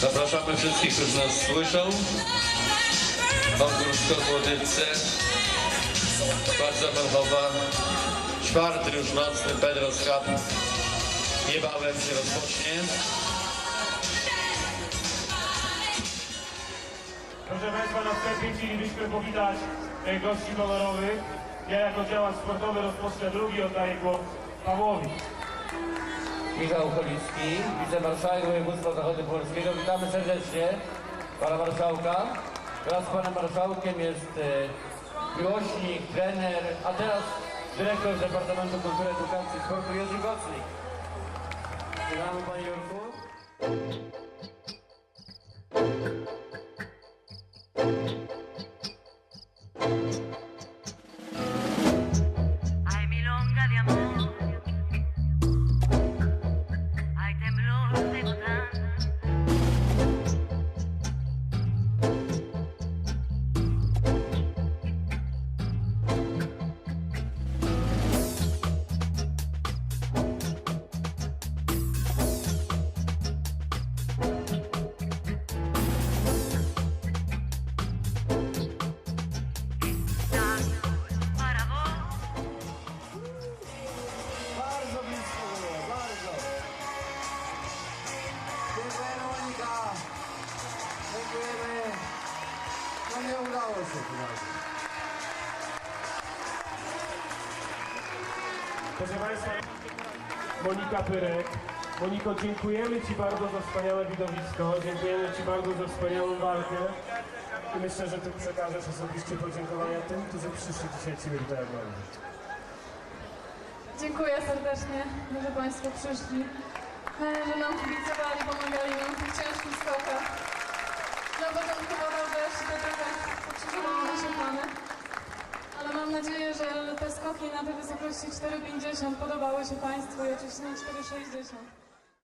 Zapraszamy wszystkich, którzy nas słyszą. Ogródko Włodyce, Bardzo Melchowa, czwarty już nocny Pedro's Cup niebawem się rozpocznie. Proszę Państwa, na wstępie chcielibyśmy powitać e, gości honorowych. Ja jako działacz sportowy rozpocznę drugi, oddaję głos Pawłowi. Michał Cholicki, wicemarszałek województwa zachodniopolskiego. Witamy serdecznie pana marszałka. Wraz z panem marszałkiem jest e, miłośnik, trener, a teraz dyrektor Departamentu Kultury, Edukacji i Sportu Jerzy Gocnik. Witamy panie Jurku. Hay Dziękujemy Monika. Dziękujemy. No nie udało się razem. Proszę Państwa, Monika Pyrek. Moniko, dziękujemy Ci bardzo za wspaniałe widowisko, dziękujemy Ci bardzo za wspaniałą walkę i myślę, że Ty przekażesz osobiście podziękowania tym, którzy przyszli dzisiaj Ciebie tutaj oglądać. Dziękuję serdecznie, że Państwo przyszli, że nam kibicowali, pomagali nam w tych ciężkich skokach. Na początku woda to trochę pokrzyżowało nasze plany. Ale mam nadzieję, że te skoki na tej wysokości 4,50 podobały się Państwu i oczywiście na 4,60.